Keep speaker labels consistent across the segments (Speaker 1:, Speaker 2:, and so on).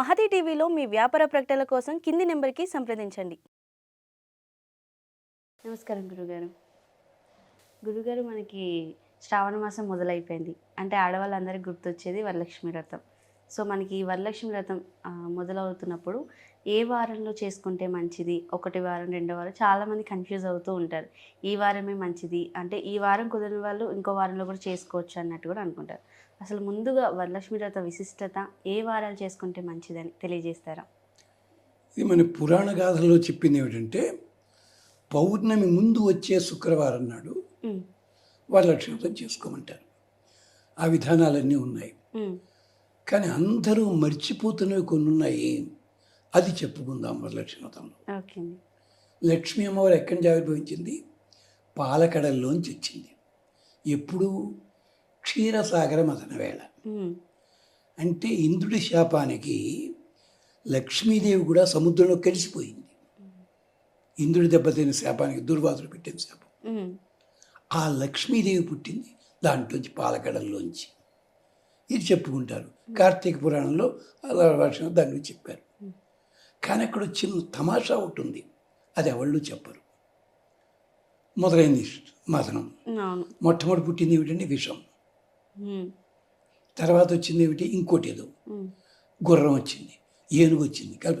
Speaker 1: మహతి టీవీలో మీ వ్యాపార ప్రకటనల కోసం కింది నెంబర్కి సంప్రదించండి. నమస్కారం గురుగారు. గురుగారు మనకి శ్రావణ మాసం మొదలైపోయింది. అంటే ఆడవాళ్ళందరికీ గుర్తొచ్చేది వరలక్ష్మి వ్రతం. సో మనకి వరలక్ష్మి వ్రతం మొదలవుతున్నప్పుడు ఏ వారంలో చేసుకుంటే మంచిది? ఒకటి వారం రెండో వారం చాలామంది కన్ఫ్యూజ్ అవుతూ ఉంటారు. ఈ వారమే మంచిది? అంటే ఈ వారం కుదిరిన వాళ్ళు ఇంకో వారంలో కూడా చేసుకోవచ్చు అన్నట్టు కూడా అనుకుంటారు. అసలు ముందుగా వరలక్ష్మి వ్రత విశిష్టత ఏ వారాలు చేసుకుంటే మంచిదని తెలియజేస్తారా?
Speaker 2: ఇది మన పురాణ గాథలో చెప్పింది ఏమిటంటే పౌర్ణమి ముందు వచ్చే శుక్రవారం నాడు వరలక్ష్మి వ్రతం చేసుకోమంటారు. ఆ విధానాలన్నీ ఉన్నాయి. కానీ అందరూ మర్చిపోతున్నవి కొన్ని ఉన్నాయి. అది చెప్పుకుందాం వరలక్ష్మి వ్రతంలో.
Speaker 1: ఓకే అండి.
Speaker 2: లక్ష్మీ అమ్మవారు ఎక్కడి నుంచి ఆవిర్భవించింది? పాలకడల్లోంచి వచ్చింది. ఎప్పుడు క్షీరసాగర మదన వేళ
Speaker 1: ఉమ్,
Speaker 2: అంటే ఇంద్రుడి శాపానికి లక్ష్మీదేవి కూడా సముద్రంలో కలిసిపోయింది. ఇంద్రుడి దెబ్బతిన శాపానికి దుర్వాసుడు పెట్టిన శాపం. ఆ లక్ష్మీదేవి పుట్టింది దాంట్లోంచి పాలకడల్లోంచి. ఇది చెప్పుకుంటారు. కార్తీక పురాణంలో వర్షం దాని గురించి చెప్పారు. కానీ అక్కడ చిన్న తమాషా ఒకటి ఉంది. అది ఎవళ్ళు చెప్పరు. మొదలైంది మదనం. మొట్టమొదటి పుట్టింది ఏమిటంటే విషం. తర్వాత వచ్చింది ఏమిటి? ఇంకోటి ఏదో. గుర్రం వచ్చింది ఏనుగు వచ్చింది కలప.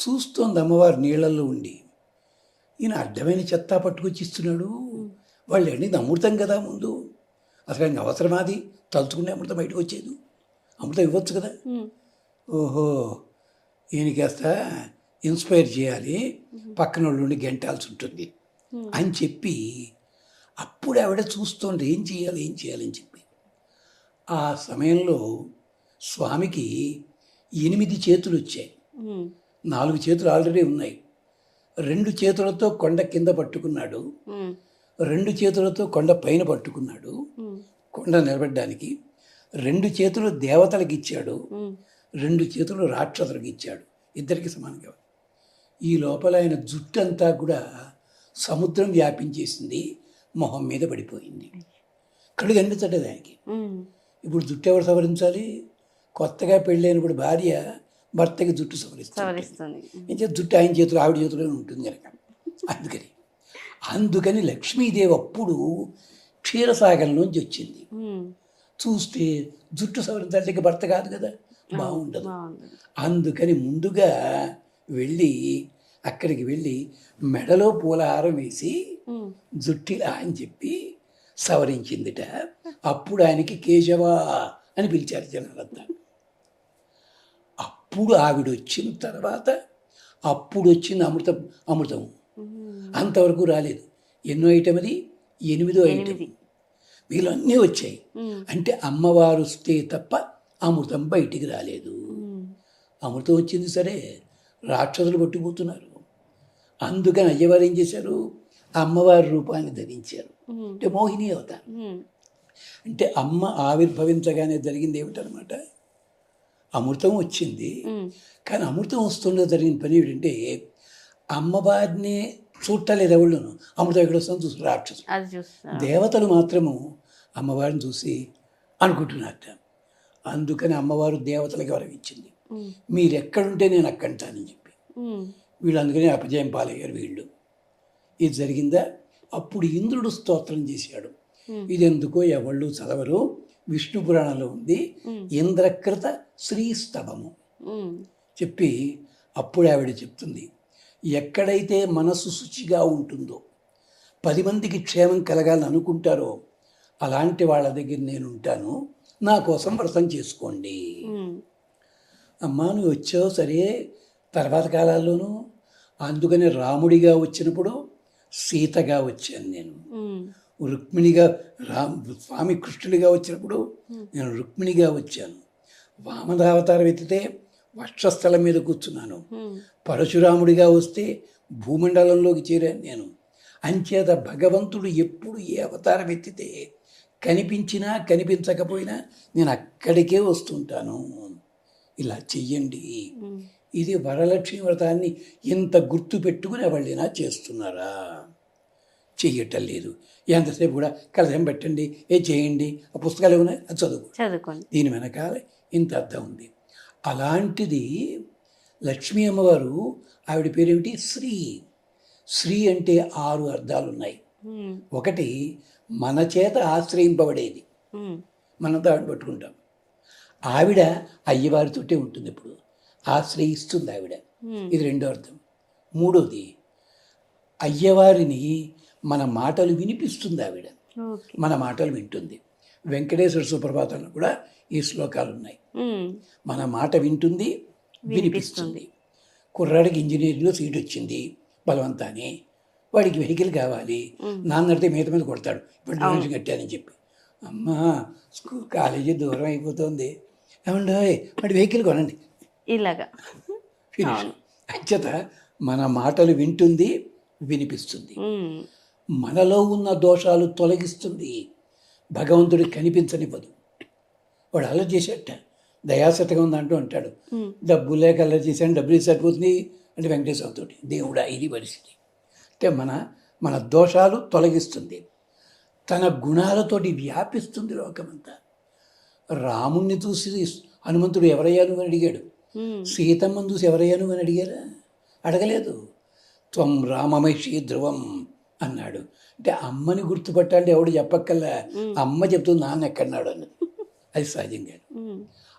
Speaker 2: చూస్తోంది అమ్మవారు నీళ్ళల్లో ఉండి. ఈయన అడ్డమైన చెత్త పట్టుకొచ్చి ఇస్తున్నాడు. వాళ్ళు అడిగింది అమృతం కదా ముందు. అసలు ఆయనకి అవసరమాది తలుచుకునే అమృతం బయటకు వచ్చేది. అమృతం ఇవ్వచ్చు కదా. ఓహో ఈయన కాస్త ఇన్స్పైర్ చేయాలి. పక్కన వాళ్ళు ఉండి గెంటాల్సి ఉంటుంది. అని చెప్పి అప్పుడు ఆవిడ చూస్తోంది ఏం చేయాలి ఏం చేయాలి అని చెప్పి. ఆ సమయంలో స్వామికి ఎనిమిది చేతులు వచ్చాయి నాలుగు చేతులు ఆల్రెడీ ఉన్నాయి. రెండు చేతులతో కొండ కింద పట్టుకున్నాడు. రెండు చేతులతో కొండ పైన పట్టుకున్నాడు. కొండ నిలబడడానికి రెండు చేతులు దేవతలకు ఇచ్చాడు. రెండు చేతులు రాక్షసులకు ఇచ్చాడు. ఇద్దరికి సమానంగా ఈ లోపల ఆయన జుట్టు అంతా కూడా సముద్రం వ్యాపించేసింది. మొహం మీద పడిపోయింది. కళ్ళు కనిపించట్లేదు ఆయనకి. ఇప్పుడు జుట్టు ఎవరు సవరించాలి? కొత్తగా పెళ్ళైనప్పుడు భార్య భర్తకి జుట్టు సవరిస్తుంది. చేత జుట్టు ఆయన చేతులు ఆవిడ చేతిలో ఉంటుంది కనుక. అందుకని. అందుకని లక్ష్మీదేవి అప్పుడు క్షీరసాగర్ నుంచి వచ్చింది చూస్తే జుట్టు సవరించాలి భర్త కాదు కదా? బాగుండదు. అందుకని ముందుగా వెళ్ళి అక్కడికి వెళ్ళి మెడలో పూలహారం వేసి జుట్టిలా అని చెప్పి సవరించిందిట. అప్పుడు ఆయనకి కేశవ అని పిలిచారు జనాలంతా. అప్పుడు ఆవిడ వచ్చిన తర్వాత అప్పుడు వచ్చింది అమృతం. అమృతం అంతవరకు రాలేదు. ఎన్నో ఐటమ్ అది? ఎనిమిదో ఐటమ్ వీళ్ళు అన్నీ వచ్చాయి. అంటే అమ్మవారు వస్తే తప్ప అమృతం బయటికి రాలేదు. అమృతం వచ్చింది సరే రాక్షసులు కొట్టిపోతున్నారు అందుకని అయ్యవారు ఏం చేశారు? అమ్మవారి రూపాన్ని ధరించారు. అంటే మోహిని అవతారం. అంటే అమ్మ ఆవిర్భవించగానే జరిగింది ఏమిటనమాట? అమృతం వచ్చింది. కానీ అమృతం వస్తుండే జరిగిన పని ఏమిటంటే అమ్మవారిని చూడలేదు ఎవళ్ళను. అమృతం ఎక్కడ వస్తుందో చూసి
Speaker 1: చూస్తా
Speaker 2: దేవతలు మాత్రము అమ్మవారిని చూసి అనుకుంటున్నారట. అందుకని అమ్మవారు దేవతలకి వరం ఇచ్చింది.
Speaker 1: ఉమ్,
Speaker 2: మీరు ఎక్కడుంటే నేను అక్కంటానని చెప్పి. వీళ్ళు అందుకని అపజయం పాలయ్యారు వీళ్ళు. ఇది జరిగిందా? అప్పుడు ఇంద్రుడు స్తోత్రం చేశాడు.
Speaker 1: ఉమ్,
Speaker 2: ఇది ఎందుకో ఎవళ్ళు చదవరు. విష్ణు పురాణంలో ఉంది. ఇంద్రకృత శ్రీస్తవము.
Speaker 1: ఉమ్,
Speaker 2: చెప్పి అప్పుడు ఆవిడ చెప్తుంది. ఎక్కడైతే మనసు శుచిగా ఉంటుందో పది మందికి క్షేమం కలగాలని అనుకుంటారో అలాంటి వాళ్ళ దగ్గర నేను ఉంటాను నా కోసం వ్రతం చేసుకోండి. అమ్మా నువ్వు వచ్చావు సరే. తర్వాత కాలాల్లోనూ అందుకని రాముడిగా వచ్చినప్పుడు సీతగా వచ్చాను నేను. రుక్మిణిగా రామ్ స్వామి కృష్ణుడిగా వచ్చినప్పుడు నేను రుక్మిణిగా వచ్చాను. వామనావతారం ఎత్తితే వక్షస్థలం మీద కూర్చున్నాను. పరశురాముడిగా వస్తే భూమండలంలోకి చేరాను నేను. అంచేత భగవంతుడు ఎప్పుడు ఏ అవతారం ఎత్తితే కనిపించినా కనిపించకపోయినా నేను అక్కడికే వస్తుంటాను. ఇలా చెయ్యండి. ఇది వరలక్ష్మి వ్రతాన్ని ఇంత గుర్తు పెట్టుకుని ఎవళ్ళైనా చేస్తున్నారా? చెయ్యటం లేదు ఎంతసేపు కూడా కలసం పెట్టండి ఏ చేయండి ఆ పుస్తకాలు ఏమైనా అది చదువు
Speaker 1: చదువుకోండి.
Speaker 2: దీని వెనకాల ఇంత అర్థం ఉంది. అలాంటిది లక్ష్మీ అమ్మవారు ఆవిడ పేరేమిటి? శ్రీ. శ్రీ అంటే ఆరు అర్థాలు ఉన్నాయి. ఒకటి మన చేత ఆశ్రయింపబడేది. మనంతా ఆవిడ పట్టుకుంటాం. ఆవిడ అయ్యవారితోటే ఉంటుంది ఇప్పుడు. ఆశ్రయిస్తుంది ఆవిడ. ఇది రెండో అర్థం. మూడోది అయ్యవారిని మన మాటలు వినిపిస్తుంది ఆవిడ. మన మాటలు వింటుంది. వెంకటేశ్వర సుప్రభాతంలో కూడా ఈ శ్లోకాలు ఉన్నాయి. మన మాట వింటుంది వినిపిస్తుంది. కుర్రాడికి ఇంజనీరింగ్లో సీట్ వచ్చింది బలవంతానే. వాడికి వెహికల్ కావాలి. నాన్నడితే మీద మీద కొడతాడు. ఇప్పుడు డొనేషన్ కట్టానని చెప్పి. అమ్మా స్కూల్ కాలేజీ దూరం అయిపోతుంది. ఏమండో వాడి వెహికల్ కొనండి.
Speaker 1: ఇలాగా.
Speaker 2: ఫినిష్. అంచేత మన మాటలు వింటుంది వినిపిస్తుంది. మనలో ఉన్న దోషాలు తొలగిస్తుంది. భగవంతుడికి కనిపించనివ్వదు. వాడు అల్లరి చేసేట. దయాశతగా ఉంది అంటూ అంటాడు. డబ్బు లేక అల్లరి చేశాను డబ్బులు సరిపోతుంది అంటే వెంకటేశ్వరతో దేవుడా ఇది పరిస్థితి. అంటే మన మన దోషాలు తొలగిస్తుంది. తన గుణాలతోటి వ్యాపిస్తుంది లోకమంతా. రాముణ్ణి చూసి హనుమంతుడు ఎవరయ్యా నువ్వు అని అడిగాడు. సీతమ్మని చూసి ఎవరయ్యా నువ్వు అని అడిగారా? అడగలేదు. త్వం రామమహిషి ధ్రువం అన్నాడు. అంటే అమ్మని గుర్తుపట్టాలంటే ఎవడు చెప్పక్కల్లా అమ్మ చెప్తుంది నాన్న ఎక్కడున్నాడు అన్నది అది సహజంగా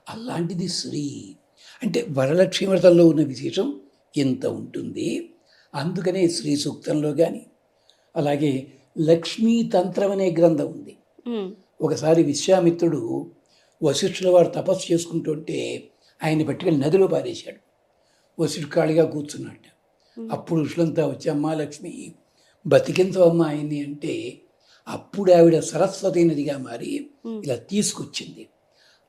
Speaker 2: అలాంటిది శ్రీ. అంటే వరలక్ష్మి వ్రతంలో ఉన్న విశేషం ఇంత ఉంటుంది? అందుకనే శ్రీ సూక్తంలో కానీ అలాగే లక్ష్మీ తంత్రం అనే గ్రంథం ఉంది. ఒకసారి విశ్వామిత్రుడు వశిష్ఠుల వారు తపస్సు చేసుకుంటుంటే ఆయన్ని పట్టుకెళ్ళి నదిలో పారేశాడు. వశిష్ఠుడు ఖాళీగా కూర్చున్నట్ట అప్పుడు ఋషులంతా వచ్చి అమ్మా లక్ష్మి బతికించవమ్మా ఆయన్ని అంటే అప్పుడు ఆవిడ సరస్వతి నదిగా మారి ఇలా తీసుకొచ్చింది.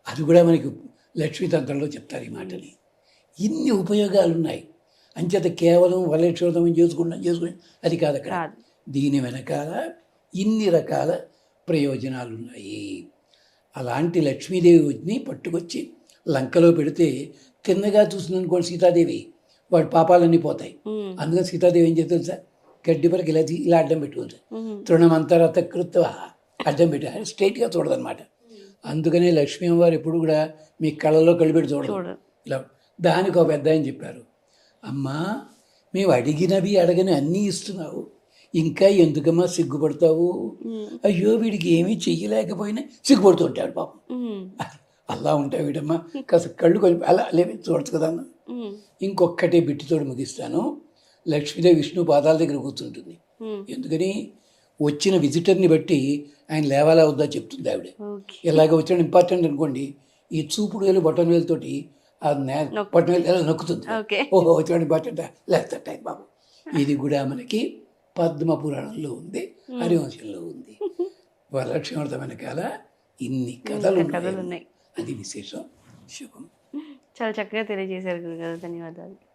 Speaker 2: అది కూడా మనకి లక్ష్మీ తంత్రంలో చెప్తారు ఈ మాటని. ఇన్ని ఉపయోగాలు ఉన్నాయి అంచేత కేవలం వరలక్ష్మీతం చేసుకుంటాం చేసుకుని అది కాదు అక్కడ.
Speaker 1: కాదు.
Speaker 2: దీని వెనకాల ఇన్ని రకాల ప్రయోజనాలు ఉన్నాయి అలాంటి లక్ష్మీదేవిని పట్టుకొచ్చి లంకలో పెడితే తిన్నగా చూసిందనుకోండి సీతాదేవి. వాడి పాపాలన్నీ పోతాయి. అందుకని సీతాదేవి ఏం చేస్తుంది సార్ గడ్డి పరకు ఇలా ఇలా అడ్డం పెట్టుకుంది
Speaker 1: ఉమ్,
Speaker 2: తృణమంతరత కృత్వ అడ్డం పెట్టి స్ట్రైట్గా చూడదన్నమాట అందుకనే లక్ష్మీ అమ్మవారు ఎప్పుడు కూడా మీ కళ్ళలో కళ్ళు పెట్టి చూడదు
Speaker 1: చూడు
Speaker 2: ఇలా దానికి ఒక పెద్ద ఆయన చెప్పారు. అమ్మా మేము అడిగినవి అడగని అన్నీ ఇస్తున్నావు. ఇంకా ఎందుకమ్మా సిగ్గుపడతావు? అయ్యో వీడికి ఏమీ చెయ్యలేకపోయినా సిగ్గుపడుతుంటాడు పాపం. అలా ఉంటావు వీడమ్మా. కాస్త కళ్ళు కొంచెం అలా లేవి చూడచ్చు కదా ఇంకొక్కటే బిట్టితోడు ముగిస్తాను. లక్ష్మీదేవి విష్ణు పాదాల దగ్గర కూర్చుంటుంది. ఎందుకని? వచ్చిన విజిటర్ని బట్టి ఆయన లేవాలా వద్దా చెప్తుంది ఆవిడ. ఎలాగ వచ్చిన ఇంపార్టెంట్ అనుకోండి ఈ చూపుడు వేలు బటన్ వేలుతోటి ఆ బటన్ వేలు ఎలా నొక్కుతుంది? ఓహో వచ్చిన ఇంపార్టెంట్? ఆయన బాబు ఇది కూడా మనకి పద్మ పురాణంలో ఉంది హరివంశంలో ఉంది. వరలక్ష్మీవర్ధ వెనకాల ఇన్ని కథలు
Speaker 1: ఉన్నాయి.
Speaker 2: అది విశేషం. శుభం.
Speaker 1: చాలా చక్కగా తెలియజేశారు గురుగారు. ధన్యవాదాలు.